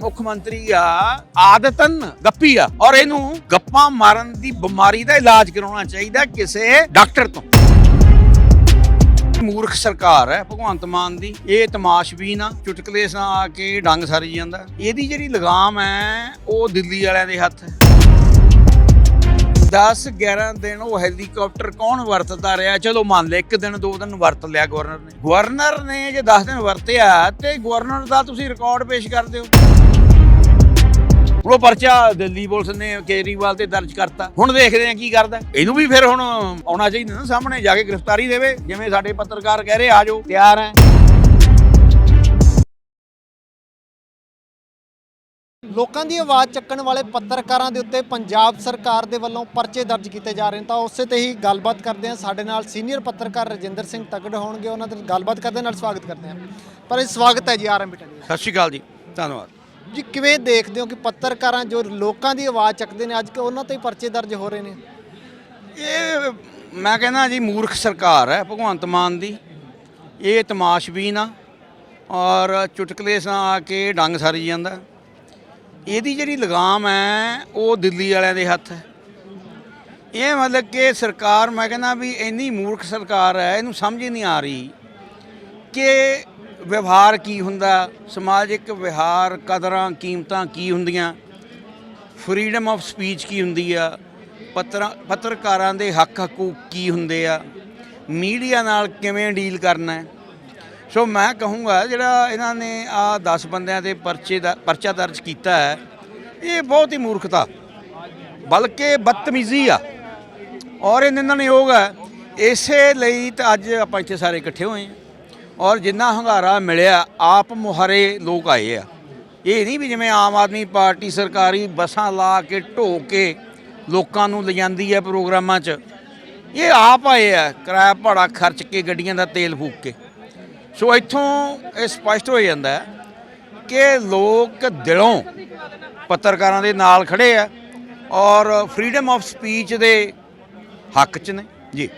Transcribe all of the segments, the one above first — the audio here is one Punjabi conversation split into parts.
ਮੁੱਖ ਮੰਤਰੀ ਆ, ਆਦਤਨ, ਗੱਪੀ ਆ। ਔਰ ਇਹਨੂੰ ਗੱਪਾਂ ਮਾਰਨ ਦੀ ਬਿਮਾਰੀ ਦਾ ਇਲਾਜ ਕਰਾਉਣਾ ਚਾਹੀਦਾ ਕਿਸੇ ਡਾਕਟਰ ਤੋਂ। ਮੂਰਖ ਸਰਕਾਰ ਹੈ, ਭਗਵੰਤ ਮਾਨ ਦੀ। ਇਹ ਤਮਾਸ਼ਬੀਨ ਆ ਚੁਟਕਲੇ ਸਾ ਕੇ ਡੰਗ ਸਾਰੀ ਜਾਂਦਾ। ਇਹਦੀ ਜਿਹੜੀ ਲਗਾਮ ਹੈ, ਉਹ ਦਿੱਲੀ ਵਾਲਿਆਂ ਦੇ ਹੱਥ ਹੈ। 10 11 ਦਿਨ ਉਹ ਹੈਲੀਕਾਪਟਰ ਕੌਣ ਵਰਤਦਾ ਰਿਹਾ? ਚਲੋ ਮੰਨ ਲੈ, ਇੱਕ ਦਿਨ, ਦੋ ਦਿਨ ਵਰਤ ਲਿਆ ਗਵਰਨਰ ਨੇ। ਗਵਰਨਰ ਨੇ ਜੇ 10 ਦਿਨ ਵਰਤਿਆ, ਤੇ ਗਵਰਨਰ ਦਾ ਤੁਸੀਂ ਰਿਕਾਰਡ ਪੇਸ਼ ਕਰ ਦਿਓ। ਹੁਣ ਉਹ ਪਰਚਾ ਦਿੱਲੀ ਪੁਲਿਸ ਨੇ ਕੇਜਰੀਵਾਲ ਤੇ ਦਰਜ ਕਰਤਾ। ਹੁਣ ਦੇਖਦੇ ਆ ਕੀ ਕਰਦਾ। ਇਹਨੂੰ ਵੀ ਫਿਰ ਹੁਣ ਆਉਣਾ ਚਾਹੀਦਾ ਨਾ ਸਾਹਮਣੇ ਜਾ ਕੇ ਗ੍ਰਿਫਤਾਰੀ ਦੇਵੇ। ਜਿਵੇਂ ਸਾਡੇ ਪੱਤਰਕਾਰ ਕਹਿ ਰਹੇ ਆ ਜਾਓ ਤਿਆਰ ਹੈ। ਲੋਕਾਂ ਦੀ ਆਵਾਜ਼ ਚੱਕਣ ਵਾਲੇ ਪੱਤਰਕਾਰਾਂ ਦੇ ਉੱਤੇ ਪੰਜਾਬ ਸਰਕਾਰ ਦੇ ਵੱਲੋਂ ਪਰਚੇ ਦਰਜ ਕੀਤੇ ਜਾ ਰਹੇ ਨੇ। ਤਾਂ ਉਸੇ ਤੇ ਹੀ ਗੱਲਬਾਤ ਕਰਦੇ ਹਾਂ। ਸਾਡੇ ਨਾਲ ਸੀਨੀਅਰ ਪੱਤਰਕਾਰ ਰਜਿੰਦਰ ਸਿੰਘ ਤਗੜ ਹੋਣਗੇ। ਉਹਨਾਂ ਦੇ ਗੱਲਬਾਤ ਕਰਦੇ ਨਾਲ ਸਵਾਗਤ ਕਰਦੇ ਹਾਂ। ਪਰ ਇਹ ਸਵਾਗਤ ਹੈ ਜੀ ਆਰਐਮ ਬਟਨ ਸਤਿ ਸ਼੍ਰੀ ਅਕਾਲ ਜੀ। ਧੰਨਵਾਦ। ਜੀ ਕਿਵੇਂ ਦੇਖਦੇ ਹੋ ਕਿ ਪੱਤਰਕਾਰਾਂ ਜੋ ਲੋਕਾਂ ਦੀ ਆਵਾਜ਼ ਚੱਕਦੇ ਨੇ, ਅੱਜ ਕਿ ਉਹਨਾਂ ਤੇ ਹੀ ਪਰਚੇ ਦਰਜ ਹੋ ਰਹੇ ਨੇ? ਇਹ ਮੈਂ ਕਹਿੰਦਾ ਜੀ ਮੂਰਖ ਸਰਕਾਰ ਹੈ, ਭਗਵੰਤ ਮਾਨ ਦੀ। ਇਹ ਤਮਾਸ਼ਬੀਨ ਆ ਔਰ ਚੁਟਕਲੇ ਸਾਂ ਆ ਕੇ ਡੰਗ ਸਾਰੀ ਜਾਂਦਾ। ਇਹਦੀ ਜਿਹੜੀ ਲਗਾਮ ਹੈ, ਉਹ ਦਿੱਲੀ ਵਾਲਿਆਂ ਦੇ ਹੱਥ ਹੈ। ਇਹ ਮਤਲਬ ਕਿ ਸਰਕਾਰ, ਮੈਂ ਕਹਿੰਦਾ ਵੀ ਇੰਨੀ ਮੂਰਖ ਸਰਕਾਰ ਹੈ, ਇਹਨੂੰ ਸਮਝ ਹੀ ਨਹੀਂ ਆ ਰਹੀ ਕਿ ਵਿਵਹਾਰ ਕੀ ਹੁੰਦਾ? ਸਮਾਜਿਕ ਵਿਹਾਰ ਕਦਰਾਂ, ਕੀਮਤਾਂ ਕੀ ਹੁੰਦੀਆਂ? ਫਰੀडम ਆਫ ਸਪੀਚ ਕੀ ਹੁੰਦੀ ਆ? ਪੱਤਰਾਂ, ਪੱਤਰਕਾਰਾਂ ਦੇ ਹੱਕ ਹਕੂਕ ਕੀ ਹੁੰਦੇ ਆ? ਮੀਡੀਆ ਨਾਲ ਕਿਵੇਂ ਡੀਲ ਕਰਨਾ ਹੈ? ਸੋ ਮੈਂ ਕਹੂੰਗਾ, ਜਿਹੜਾ ਇਹਨਾਂ ਨੇ ਆ 10 ਬੰਦਿਆਂ ਦੇ ਪਰਚੇ ਦਾ, ਪਰਚਾ ਦਰਜ ਕੀਤਾ ਹੈ, ਇਹ ਬਹੁਤ ਹੀ ਮੂਰਖਤਾ। ਬਲਕਿ ਬਦਤਮੀਜ਼ੀ ਆ। ਔਰ ਇਹ ਨਿੰਦਣਯੋਗ ਹੈ ਇਸੇ ਲਈ ਤਾਂ ਅੱਜ ਆਪਾਂ ਇੱਥੇ ਸਾਰੇ ਇਕੱਠੇ ਹੋਏ ਹਾਂ। ਔਰ ਜਿੰਨਾ ਹੰਗਾਰਾ ਮਿਲਿਆ, ਆਪ ਮੁਹਾਰੇ ਲੋਕ ਆਏ ਆ। ਇਹ ਨਹੀਂ ਵੀ ਜਿਵੇਂ ਆਮ ਆਦਮੀ ਪਾਰਟੀ ਸਰਕਾਰੀ ਬੱਸਾਂ ਲਾ ਕੇ, ਢੋ ਕੇ ਲੋਕਾਂ ਨੂੰ ਲਿਜਾਂਦੀ ਹੈ ਪ੍ਰੋਗਰਾਮਾਂ 'ਚ, ਇਹ ਆਪ ਆਏ ਆ, ਕਿਰਾਇਆ ਭਾੜਾ ਖਰਚ ਕੇ ਗੱਡੀਆਂ ਦਾ ਤੇਲ ਫੂਕ ਕੇ। ਸੋ ਇੱਥੋਂ ਇਹ ਸਪਸ਼ਟ ਹੋ ਜਾਂਦਾ ਕਿ ਲੋਕ ਦਿਲੋਂ ਪੱਤਰਕਾਰਾਂ ਦੇ ਨਾਲ ਖੜੇ ਆ ਔਰ ਫਰੀडम ਆਫ ਸਪੀਚ ਦੇ ਹੱਕ 'ਚ ਨੇ। ਜੀ।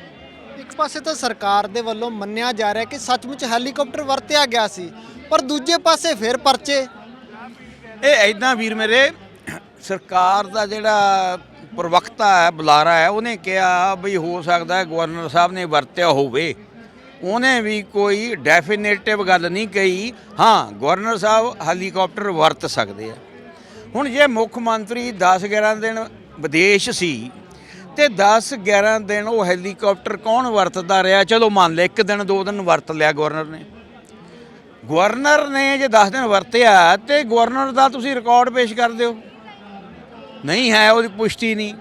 ਇੱਕ ਪਾਸੇ ਤਾਂ ਸਰਕਾਰ ਦੇ ਵੱਲੋਂ ਮੰਨਿਆ ਜਾ ਰਿਹਾ ਕਿ ਸੱਚਮੁੱਚ ਹੈਲੀਕਾਪਟਰ ਵਰਤਿਆ ਗਿਆ ਸੀ, ਪਰ ਦੂਜੇ ਪਾਸੇ ਫਿਰ ਪਰਚੇ। ਇਹ ਐਦਾਂ ਵੀਰ ਮੇਰੇ, ਸਰਕਾਰ ਦਾ ਜਿਹੜਾ ਪ੍ਰਵਕਤਾ ਹੈ, ਬੁਲਾਰਾ ਹੈ, ਉਹਨੇ ਕਿਹਾ ਵੀ ਹੋ ਸਕਦਾ ਹੈ ਗਵਰਨਰ ਸਾਹਿਬ ਨੇ ਵਰਤਿਆ ਹੋਵੇ। ਉਹਨੇ ਵੀ ਕੋਈ ਡੈਫੀਨੇਟਿਵ ਗੱਲ ਨਹੀਂ ਕਹੀ, ਹਾਂ, ਗਵਰਨਰ ਸਾਹਿਬ ਹੈਲੀਕਾਪਟਰ ਵਰਤ ਸਕਦੇ ਆ। ਹੁਣ ਜੇ ਮੁੱਖ ਮੰਤਰੀ 10 11 ਦਿਨ ਵਿਦੇਸ਼ ਸੀ ਤੇ 10 11 ਦਿਨ ਉਹ ਹੈਲੀਕਾਪਟਰ ਕੌਣ ਵਰਤਦਾ ਰਿਹਾ? ਚਲੋ ਮੰਨ ਲਿਆ ਇੱਕ ਦਿਨ ਦੋ ਦਿਨ ਵਰਤ ਲਿਆ ਗਵਰਨਰ ਨੇ। ਗਵਰਨਰ ਨੇ ਜੇ 10 ਦਿਨ ਵਰਤਿਆ, ਤੇ ਗਵਰਨਰ ਦਾ ਤੁਸੀਂ ਰਿਕਾਰਡ ਪੇਸ਼ ਕਰ ਦਿਓ। ਨਹੀਂ ਹੈ, ਉਹਦੀ ਪੁਸ਼ਟੀ ਨਹੀਂ।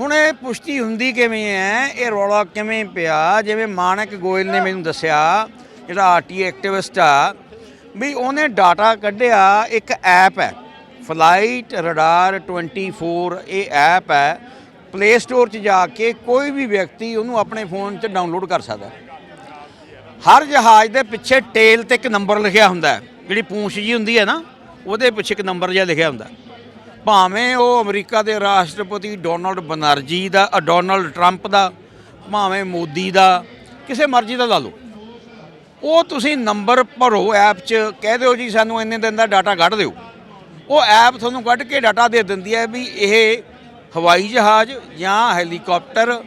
ਹੁਣ ਇਹ ਪੁਸ਼ਟੀ ਹੁੰਦੀ ਕਿਵੇਂ ਹੈ? ਇਹ ਰੌਲਾ ਕਿਵੇਂ ਪਿਆ? ਜਿਵੇਂ ਮਾਨਕ ਗੋਇਲ ਨੇ ਮੈਨੂੰ ਦੱਸਿਆ, ਜਿਹੜਾ ਆਰਟੀ ਐਕਟਿਵਿਸਟ ਆ, ਵੀ ਉਹਨੇ ਡਾਟਾ ਕੱਢਿਆ, ਇੱਕ ਐਪ ਹੈ। ਫਲਾਈਟ ਰਡਾਰ 24 ਇਹ ਐਪ ਹੈ। ਪਲੇ ਸਟੋਰ 'ਚ ਜਾ ਕੇ ਕੋਈ ਵੀ ਵਿਅਕਤੀ ਉਹਨੂੰ ਆਪਣੇ ਫੋਨ 'ਚ ਡਾਊਨਲੋਡ ਕਰ ਸਕਦਾ ਹਰ ਜਹਾਜ਼ ਦੇ ਪਿੱਛੇ ਟੇਲ ਤੇ ਇੱਕ ਨੰਬਰ ਲਿਖਿਆ ਹੁੰਦਾ ਜਿਹੜੀ ਪੂੰਛ ਜੀ ਹੁੰਦੀ ਹੈ ਨਾ, ਉਹਦੇ ਪਿੱਛੇ ਇੱਕ ਨੰਬਰ ਜਿਹਾ ਲਿਖਿਆ ਹੁੰਦਾ ਭਾਵੇਂ ਉਹ ਅਮਰੀਕਾ ਦੇ ਰਾਸ਼ਟਰਪਤੀ ਡੋਨਲਡ ਬਨਰਜੀ ਦਾ ਡੋਨਲਡ ਟਰੰਪ ਦਾ, ਭਾਵੇਂ ਮੋਦੀ ਦਾ, ਕਿਸੇ ਮਰਜ਼ੀ ਦਾ ਲਾ ਲਓ। ਉਹ ਤੁਸੀਂ ਨੰਬਰ ਭਰੋ ਐਪ 'ਚ, ਕਹਿ ਦਿਓ ਜੀ ਸਾਨੂੰ ਇੰਨੇ ਦਿਨ ਦਾ ਡਾਟਾ ਕੱਢ ਦਿਓ। ਉਹ ਐਪ ਤੁਹਾਨੂੰ ਕੱਢ ਕੇ ਡਾਟਾ ਦੇ ਦਿੰਦੀ ਹੈ ਵੀ ਇਹ ਹਵਾਈ ਜਹਾਜ਼ ਜਾਂ ਹੈਲੀਕਾਪਟਰ,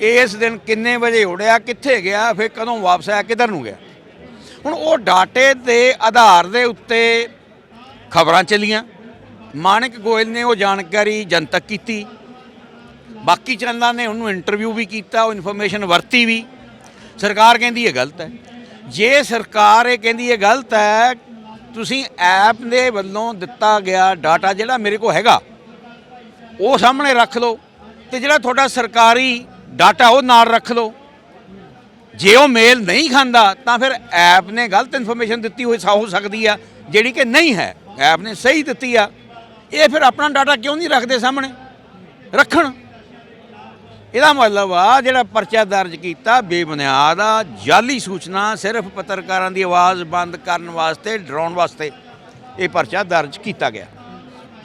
ਇਸ ਦਿਨ ਕਿੰਨੇ ਵਜੇ ਉੜਿਆ, ਕਿੱਥੇ ਗਿਆ, ਫਿਰ ਕਦੋਂ ਵਾਪਸ ਆਇਆ, ਕਿੱਧਰ ਨੂੰ ਗਿਆ? ਹੁਣ ਉਹ ਡਾਟੇ ਦੇ ਆਧਾਰ ਦੇ ਉੱਤੇ ਖਬਰਾਂ ਚੱਲੀਆਂ। ਮਾਨਕ ਗੋਇਲ ਨੇ ਉਹ ਜਾਣਕਾਰੀ ਜਨਤਕ ਕੀਤੀ। ਬਾਕੀ ਚੈਨਲਾਂ ਨੇ ਉਹਨੂੰ ਇੰਟਰਵਿਊ ਵੀ ਕੀਤਾ, ਉਹ ਇਨਫੋਰਮੇਸ਼ਨ ਵਰਤੀ ਵੀ। ਸਰਕਾਰ ਕਹਿੰਦੀ ਇਹ ਗਲਤ ਹੈ। ਜੇ ਸਰਕਾਰ ਇਹ ਕਹਿੰਦੀ ਇਹ ਗਲਤ ਹੈ, ਤੁਸੀਂ ਐਪ ਦੇ ਵੱਲੋਂ ਦਿੱਤਾ ਗਿਆ ਡਾਟਾ ਜਿਹੜਾ ਮੇਰੇ ਕੋਲ ਹੈਗਾ ਉਹ ਸਾਹਮਣੇ ਰੱਖ ਲਓ ਤੇ ਜਿਹੜਾ ਤੁਹਾਡਾ ਸਰਕਾਰੀ ਡਾਟਾ ਉਹ ਨਾਲ ਰੱਖ ਲਓ। ਜੇ ਉਹ ਮੇਲ ਨਹੀਂ ਖਾਂਦਾ, ਤਾਂ ਫਿਰ ਐਪ ਨੇ ਗਲਤ ਇਨਫੋਰਮੇਸ਼ਨ ਦਿੱਤੀ ਹੋਈ ਹੋ ਸਕਦੀ ਆ, ਜਿਹੜੀ ਕਿ ਨਹੀਂ ਹੈ। ਐਪ ਨੇ ਸਹੀ ਦਿੱਤੀ ਆ। ਇਹ ਫਿਰ ਆਪਣਾ ਡਾਟਾ ਕਿਉਂ ਨਹੀਂ ਰੱਖਦੇ ਸਾਹਮਣੇ? ਰੱਖਣ। ਇਹਦਾ ਮਤਲਬ ਆ, ਜਿਹੜਾ ਪਰਚਾ ਦਰਜ ਕੀਤਾ, ਬੇਬੁਨਿਆਦ ਆ ਜਾਲੀ ਸੂਚਨਾ ਸਿਰਫ ਪੱਤਰਕਾਰਾਂ ਦੀ ਆਵਾਜ਼ ਬੰਦ ਕਰਨ ਵਾਸਤੇ, ਡਰਾਉਣ ਵਾਸਤੇ ਇਹ ਪਰਚਾ ਦਰਜ ਕੀਤਾ ਗਿਆ।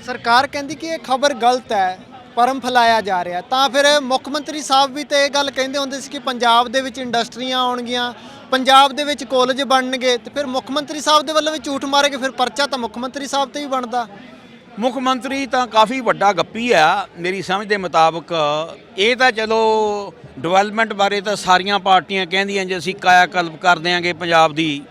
ਸਰਕਾਰ ਕਹਿੰਦੀ ਕਿ ਇਹ ਖਬਰ ਗਲਤ ਹੈ ਪਰਮ ਫੈਲਾਇਆ ਜਾ ਰਿਹਾ। ਤਾਂ ਫਿਰ ਮੁੱਖ ਮੰਤਰੀ ਸਾਹਿਬ ਵੀ ਤੇ ਇਹ ਗੱਲ ਕਹਿੰਦੇ ਹੁੰਦੇ ਸੀ ਕਿ ਪੰਜਾਬ ਦੇ ਵਿੱਚ ਇੰਡਸਟਰੀਆਂ ਆਉਣਗੀਆਂ, ਪੰਜਾਬ ਦੇ ਵਿੱਚ ਕਾਲਜ ਬਣਨਗੇ, ਤੇ ਫਿਰ ਮੁੱਖ ਮੰਤਰੀ ਸਾਹਿਬ ਦੇ ਵੱਲੋਂ ਵੀ ਝੂਠ ਮਾਰੇਗੇ ਫਿਰ ਪਰਚਾ ਤਾਂ ਮੁੱਖ ਮੰਤਰੀ ਸਾਹਿਬ ਤੇ ਵੀ ਬਣਦਾ। ਮੁੱਖ ਮੰਤਰੀ ਤਾਂ ਕਾਫੀ ਵੱਡਾ ਗੱਪੀ ਆ, ਮੇਰੀ ਸਮਝ ਦੇ ਮੁਤਾਬਕ। ਇਹ ਤਾਂ ਚਲੋ ਡਿਵੈਲਪਮੈਂਟ ਬਾਰੇ ਤਾਂ ਸਾਰੀਆਂ ਪਾਰਟੀਆਂ ਕਹਿੰਦੀਆਂ ਜੇ ਅਸੀਂ ਕਾਇਆ ਕਲਪ ਕਰ ਦਿਆਂਗੇ ਪੰਜਾਬ ਦੀ।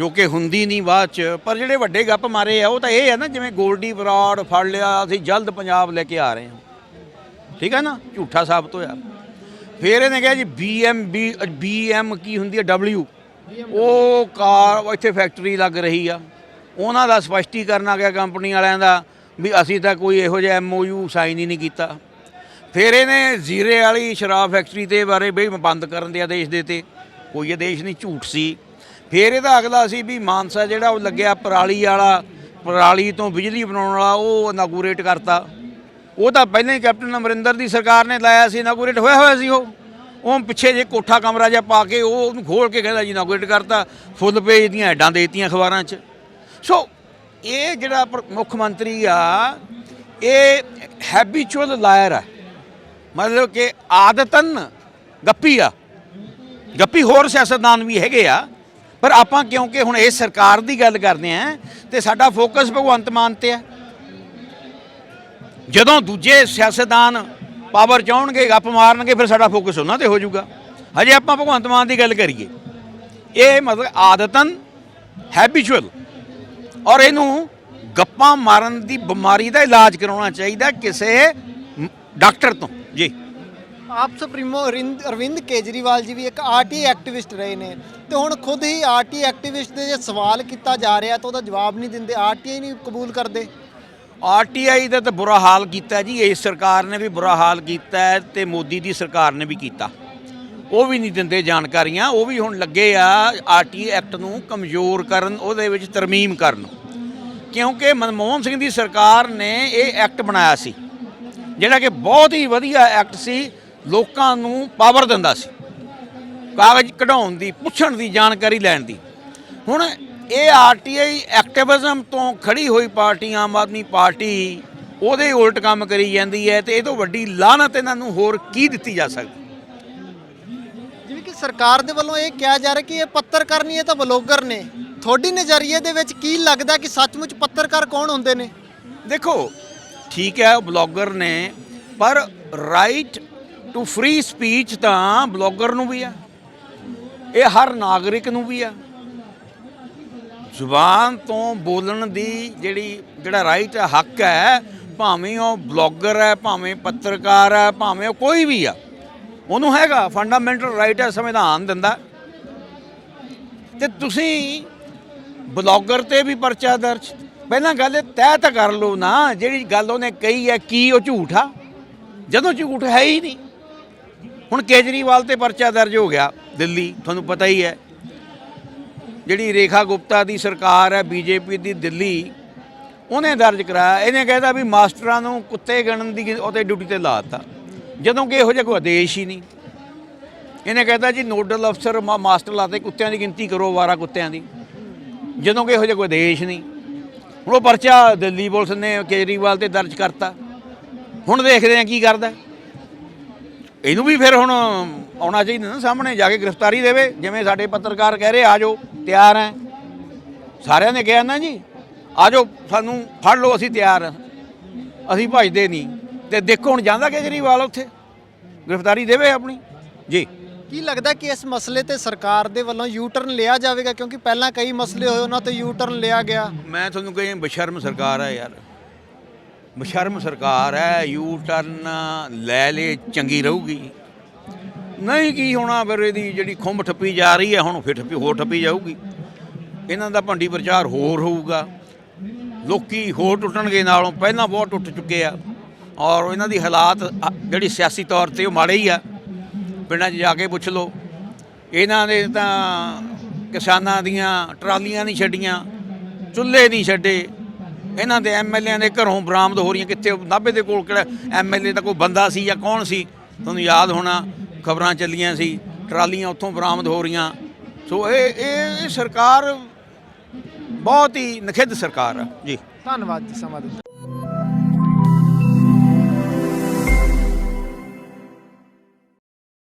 ਜੋ ਕਿ ਹੁੰਦੀ ਨਹੀਂ ਬਾਅਦ ਚ। ਪਰ ਜਿਹੜੇ ਵੱਡੇ ਗੱਪ ਮਾਰੇ ਆ, ਉਹ ਤਾਂ ਇਹ ਆ ਨਾ, ਜਿਵੇਂ ਗੋਲਡੀ ਬਰਾਡ ਫੜ ਲਿਆ, ਅਸੀਂ ਜਲਦ ਪੰਜਾਬ ਲੈ ਕੇ ਆ ਰਹੇ ਹਾਂ। ਠੀਕ ਹੈ ਨਾ? ਝੂਠਾ ਸਾਬਤ ਹੋਇਆ। ਫਿਰ ਇਹਨੇ ਕਿਹਾ ਜੀ ਬੀਐਮਬੀ ਬੀਐਮ ਕੀ ਹੁੰਦੀ ਹੈ ਡਬਲਯੂ ਉਹ ਕਾਰ ਇੱਥੇ ਫੈਕਟਰੀ ਲੱਗ ਰਹੀ ਆ। ਉਹਨਾਂ ਦਾ ਸਪਸ਼ਟੀਕਰਨ ਆ ਗਿਆ ਕੰਪਨੀ ਵਾਲਿਆਂ ਦਾ, ਵੀ ਅਸੀਂ ਤਾਂ ਕੋਈ ਇਹੋ ਜਿਹਾ ਐਮਓਯੂ ਸਾਈਨ ਹੀ ਨਹੀਂ ਕੀਤਾ। ਫਿਰ ਇਹਨੇ ਜ਼ੀਰੇ ਵਾਲੀ ਸ਼ਰਾਬ ਫੈਕਟਰੀ ਦੇ ਬਾਰੇ ਬਈ ਬੰਦ ਕਰਨ ਦੇ ਆਦੇਸ਼ ਦਿੱਤੇ ਕੋਈ ਆਦੇਸ਼ ਨਹੀਂ ਝੂਠ ਸੀ। ਫਿਰ ਇਹਦਾ ਅਗਲਾ ਸੀ ਵੀ ਮਾਨਸਾ ਜਿਹੜਾ ਉਹ ਲੱਗਿਆ ਪਰਾਲੀ ਵਾਲਾ, ਪਰਾਲੀ ਤੋਂ ਬਿਜਲੀ ਬਣਾਉਣ ਵਾਲਾ, ਉਹ ਇਨਾਗੂਰੇਟ ਕਰਤਾ। ਉਹ ਤਾਂ ਪਹਿਲਾਂ ਹੀ ਕੈਪਟਨ ਅਮਰਿੰਦਰ ਦੀ ਸਰਕਾਰ ਨੇ ਲਾਇਆ ਸੀ ਇਨਾਗੂਰੇਟ ਹੋਇਆ ਹੋਇਆ ਸੀ ਉਹ। ਉਹ ਪਿੱਛੇ ਜੇ ਕੋਠਾ ਕਮਰਾ ਜਿਹਾ ਪਾ ਕੇ ਉਹ ਉਹਨੂੰ ਖੋਲ ਕੇ ਕਹਿੰਦਾ ਜੀ ਇਨਾਗੂਰੇਟ ਕਰਤਾ, ਫੁੱਲ ਪੇਜ ਦੀਆਂ ਐਡਾਂ ਦੇਤੀਆਂ ਅਖਬਾਰਾਂ 'ਚ। ਸੋ ਇਹ ਜਿਹੜਾ ਮੁੱਖ ਮੰਤਰੀ ਆ, ਇਹ ਹੈਬਿਚੁਅਲ ਲਾਇਰ ਆ। ਮਤਲਬ ਕਿ ਆਦਤਨ ਗੱਪੀ ਆ। ਗੱਪੀ ਹੋਰ ਸਿਆਸਤਦਾਨ ਵੀ ਹੈਗੇ ਆ। ਪਰ ਆਪਾਂ ਕਿਉਂਕਿ ਹੁਣ ਇਹ ਸਰਕਾਰ ਦੀ ਗੱਲ ਕਰਦੇ ਆ ਤੇ ਸਾਡਾ ਫੋਕਸ ਭਗਵੰਤ ਮਾਨ ਤੇ ਆ। ਜਦੋਂ ਦੂਜੇ ਸਿਆਸਤਦਾਨ ਪਾਵਰ ਚਾਉਣਗੇ ਗੱਪ ਮਾਰਨਗੇ, ਫਿਰ ਸਾਡਾ ਫੋਕਸ ਉਹਨਾਂ ਤੇ ਹੋ ਜਾਊਗਾ। ਹਜੇ ਆਪਾਂ ਭਗਵੰਤ ਮਾਨ ਦੀ ਗੱਲ ਕਰੀਏ, ਇਹ ਮਤਲਬ ਆਦਤਨ ਹੈਬਿਚੁਅਲ ਔਰ ਇਹਨੂੰ ਗੱਪਾਂ ਮਾਰਨ ਦੀ ਬਿਮਾਰੀ ਦਾ ਇਲਾਜ ਕਰਾਉਣਾ ਚਾਹੀਦਾ ਕਿਸੇ ਡਾਕਟਰ ਤੋਂ। ਜੀ। ਆਪ ਸੁਪਰੀਮੋ ਅਰਿੰਦ- ਅਰਵਿੰਦ ਕੇਜਰੀਵਾਲ ਜੀ ਵੀ ਇੱਕ ਆਰਟੀ ਐਕਟਿਵਿਸਟ ਰਹੇ ਨੇ। ਤੇ ਹੁਣ ਖੁਦ ਹੀ ਆਰਟੀ ਐਕਟਿਵਿਸਟ ਦੇ ਜੇ ਸਵਾਲ ਕੀਤਾ ਜਾ ਰਿਹਾ ਤਾਂ ਉਹਦਾ ਜਵਾਬ ਨਹੀਂ ਦਿੰਦੇ, ਆਰਟੀਆਈ ਨਹੀਂ ਕਬੂਲ ਕਰਦੇ। ਆਰਟੀਆਈ ਦਾ ਤਾਂ ਬੁਰਾ ਹਾਲ ਕੀਤਾ ਜੀ ਇਸ ਸਰਕਾਰ ਨੇ ਵੀ ਬੁਰਾ ਹਾਲ ਕੀਤਾ ਹੈ ਤੇ ਮੋਦੀ ਦੀ ਸਰਕਾਰ ਨੇ ਵੀ ਕੀਤਾ। ਉਹ ਵੀ ਨਹੀਂ ਦਿੰਦੇ ਜਾਣਕਾਰੀਆਂ, ਉਹ ਵੀ ਹੁਣ ਲੱਗੇ ਆ ਆਰਟੀ ਐਕਟ ਨੂੰ ਕਮਜ਼ੋਰ ਕਰਨ, ਉਹਦੇ ਵਿੱਚ ਤਰਮੀਮ ਕਰਨ। ਕਿਉਂਕਿ ਮਨਮੋਹਨ ਸਿੰਘ ਦੀ ਸਰਕਾਰ ਨੇ ਇਹ ਐਕਟ ਬਣਾਇਆ ਸੀ, ਜਿਹੜਾ ਕਿ ਬਹੁਤ ਹੀ ਵਧੀਆ ਐਕਟ ਸੀ ਲੋਕਾਂ ਨੂੰ ਪਾਵਰ ਦਿੰਦਾ ਸੀ। ਕਾਗਜ਼ ਕਢਾਉਣ ਦੀ ਪੁੱਛਣ ਦੀ ਜਾਣਕਾਰੀ ਲੈਣ ਦੀ। ਹੁਣ ਇਹ ਆਰਟੀਆਈ ਐਕਟਿਵਿਜ਼ਮ ਤੋਂ ਖੜੀ ਹੋਈ ਪਾਰਟੀ ਆਮ ਆਦਮੀ ਪਾਰਟੀ ਉਹਦੇ ਉਲਟ ਕੰਮ ਕਰੀ ਜਾਂਦੀ ਹੈ ਤੇ ਇਹ ਤੋਂ ਵੱਡੀ ਲਾਹਨਤ ਇਹਨਾਂ ਨੂੰ ਹੋਰ ਕੀ ਦਿੱਤੀ ਜਾ ਸਕਦੀ? ਜਿਵੇਂ ਕਿ ਸਰਕਾਰ ਦੇ ਵੱਲੋਂ ਇਹ ਕਿਹਾ ਜਾ ਰਿਹਾ ਕਿ ਇਹ ਪੱਤਰਕਾਰ ਨਹੀਂ ਇਹ ਤਾਂ ਬਲੌਗਰ ਨੇ। ਤੁਹਾਡੀ ਨਜ਼ਰੀਏ ਦੇ ਵਿੱਚ ਕੀ ਲੱਗਦਾ ਕਿ ਸੱਚਮੁੱਚ ਪੱਤਰਕਾਰ ਕੌਣ ਹੁੰਦੇ ਨੇ? ਦੇਖੋ ਠੀਕ ਹੈ ਉਹ ਬਲੌਗਰ ਨੇ ਪਰ ਰਾਈਟ ਟੂ ਫ੍ਰੀ ਸਪੀਚ ਤਾਂ ਬਲੌਗਰ ਨੂੰ ਵੀ ਆ, ਇਹ ਹਰ ਨਾਗਰਿਕ ਨੂੰ ਵੀ ਆ। ਜ਼ੁਬਾਨ ਤੋਂ ਬੋਲਣ ਦੀ ਜਿਹੜੀ, ਜਿਹੜਾ ਰਾਈਟ ਹੈ ਹੱਕ ਹੈ, ਭਾਵੇਂ ਉਹ ਬਲੌਗਰ ਹੈ, ਭਾਵੇਂ ਪੱਤਰਕਾਰ ਹੈ, ਭਾਵੇਂ ਉਹ ਕੋਈ ਵੀ ਆ, ਉਹਨੂੰ ਹੈਗਾ ਫੰਡਾਮੈਂਟਲ ਰਾਈਟ ਹੈ ਸੰਵਿਧਾਨ ਦਿੰਦਾ। ਤੇ ਤੁਸੀਂ ਬਲੌਗਰ ਤੇ ਵੀ ਪਰਚਾ ਦਰਜ, ਪਹਿਲਾਂ ਗੱਲ ਇਹ ਤੈਅ ਤਾਂ ਕਰ ਲਓ ਨਾ, ਜਿਹੜੀ ਗੱਲ ਉਹਨੇ ਕਹੀ ਹੈ, ਕੀ ਉਹ ਝੂਠ ਆ? ਜਦੋਂ ਝੂਠ ਹੈ ਹੀ ਨਹੀਂ। ਹੁਣ ਕੇਜਰੀਵਾਲ ਤੇ ਪਰਚਾ ਦਰਜ ਹੋ ਗਿਆ ਦਿੱਲੀ, ਤੁਹਾਨੂੰ ਪਤਾ ਹੀ ਹੈ। ਜਿਹੜੀ ਰੇਖਾ ਗੁਪਤਾ ਦੀ ਸਰਕਾਰ ਹੈ, ਬੀਜੇਪੀ ਦੀ ਦਿੱਲੀ, ਉਹਨੇ ਦਰਜ ਕਰਾਇਆ। ਇਹਨੇ ਕਹਿੰਦਾ ਵੀ ਮਾਸਟਰਾਂ ਨੂੰ ਕੁੱਤੇ ਗਣਨ ਦੀ ਉਹਤੇ ਡਿਊਟੀ ਤੇ ਲਾਤਾ ਜਦੋਂ ਕਿ ਇਹੋ ਜਿਹਾ ਕੋਈ ਆਦੇਸ਼ ਹੀ ਨਹੀਂ। ਇਹਨੇ ਕਹਿੰਦਾ ਜੀ, ਨੋਡਲ ਅਫਸਰ ਮਾ- ਮਾਸਟਰ ਲਾਤੇ, ਕੁੱਤਿਆਂ ਦੀ ਗਿਣਤੀ ਕਰੋ 12 ਕੁੱਤਿਆਂ ਦੀ। ਜਦੋਂ ਕਿ ਇਹੋ ਜਿਹਾ ਕੋਈ ਆਦੇਸ਼ ਨਹੀਂ। ਹੁਣ ਉਹ ਪਰਚਾ ਦਿੱਲੀ ਪੁਲਿਸ ਨੇ ਕੇਜਰੀਵਾਲ ਤੇ ਦਰਜ ਕਰਤਾ। ਹੁਣ ਦੇਖਦੇ ਆ ਕੀ ਕਰਦਾ। ਇਹਨੂੰ ਵੀ ਫਿਰ ਹੁਣ ਆਉਣਾ ਚਾਹੀਦਾ ਨਾ ਸਾਹਮਣੇ ਜਾ ਕੇ ਗ੍ਰਿਫਤਾਰੀ ਦੇਵੇ ਜਿਵੇਂ ਸਾਡੇ ਪੱਤਰਕਾਰ ਕਹਿ ਰਹੇ ਆ ਜਾਓ ਤਿਆਰ ਹੈ। ਸਾਰਿਆਂ ਨੇ ਕਿਹਾ ਨਾ ਜੀ ਆ ਜਾਓ ਸਾਨੂੰ ਫੜ ਲਓ ਅਸੀਂ ਤਿਆਰ ਹਾਂ। ਅਸੀਂ ਭਜਦੇ ਨਹੀਂ। ਤੇ ਦੇਖੋ ਹੁਣ ਜਾਂਦਾ ਕੇਜਰੀਵਾਲ ਉੱਥੇ ਗ੍ਰਿਫਤਾਰੀ ਦੇਵੇ ਆਪਣੀ। ਜੀ। ਕੀ ਲੱਗਦਾ ਕਿ ਇਸ ਮਸਲੇ ਤੇ ਸਰਕਾਰ ਦੇ ਵੱਲੋਂ ਯੂ ਟਰਨ ਲਿਆ ਜਾਵੇਗਾ? ਕਿਉਂਕਿ ਪਹਿਲਾਂ ਕਈ ਮਸਲੇ ਹੋਏ ਉਹਨਾਂ ਤੇ ਯੂ ਟਰਨ ਲਿਆ ਗਿਆ। ਮੈਂ ਤੁਹਾਨੂੰ ਕਹਾਂ ਬਸ਼ਰਮ ਸਰਕਾਰ ਹੈ ਯਾਰ। ਬਸ਼ਰਮ ਸਰਕਾਰ ਹੈ ਯੂ ਟਰਨ ਲੈ ਲੇ, ਚੰਗੀ ਰਹੂਗੀ। ਨਹੀਂ, ਕੀ ਹੋਣਾ ਫਿਰ ਇਹਦੀ ਜਿਹੜੀ ਖੁੰਬ ਠੱਪੀ ਜਾ ਰਹੀ ਹੈ, ਹੁਣ ਫਿਰ ਠੱਪੀ ਹੋਰ ਠੱਪੀ ਜਾਊਗੀ। ਇਹਨਾਂ ਦਾ ਭੰਡੀ ਪ੍ਰਚਾਰ ਹੋਰ ਹੋਊਗਾ। ਲੋਕੀ ਹੋਰ ਟੁੱਟਣਗੇ ਨਾਲੋਂ ਪਹਿਲਾਂ ਬਹੁਤ ਟੁੱਟ ਚੁੱਕੇ ਆ। ਔਰ ਇਹਨਾਂ ਦੀ ਹਾਲਾਤ ਜਿਹੜੀ ਸਿਆਸੀ ਤੌਰ ਤੇ ਉਹ ਮਾੜੇ ਹੀ ਆ। ਪਿੰਡਾਂ 'ਚ ਜਾ ਕੇ ਪੁੱਛ ਲਓ। ਇਹਨਾਂ ਦੇ ਤਾਂ ਕਿਸਾਨਾਂ ਦੀਆਂ ਟਰਾਲੀਆਂ ਨਹੀਂ ਛੱਡੀਆਂ, ਚੁੱਲ੍ਹੇ ਨਹੀਂ ਛੱਡੇ। ਇਹਨਾਂ ਦੇ ਐਮਐਲਏਆਂ ਦੇ ਘਰੋਂ ਬਰਾਮਦ ਹੋ ਰਹੀਆਂ ਕਿੱਥੇ ਨਾਭੇ ਦੇ ਕੋਲ ਕਿਹੜਾ ਐਮਐਲਏ ਦਾ ਕੋਈ ਬੰਦਾ ਸੀ ਜਾਂ ਕੌਣ ਸੀ? ਤੁਹਾਨੂੰ ਯਾਦ ਹੋਣਾ ਖਬਰਾਂ ਚੱਲੀਆਂ ਸੀ ਟਰਾਲੀਆਂ ਉੱਥੋਂ ਬਰਾਮਦ ਹੋ ਰਹੀਆਂ। ਸੋ ਇਹ ਇਹ ਸਰਕਾਰ ਬਹੁਤ ਹੀ ਨਖਿੱਧ ਸਰਕਾਰ ਆ। ਜੀ। ਧੰਨਵਾਦ ਜੀ ਸਮਾਂ ਦਿੱਤਾ।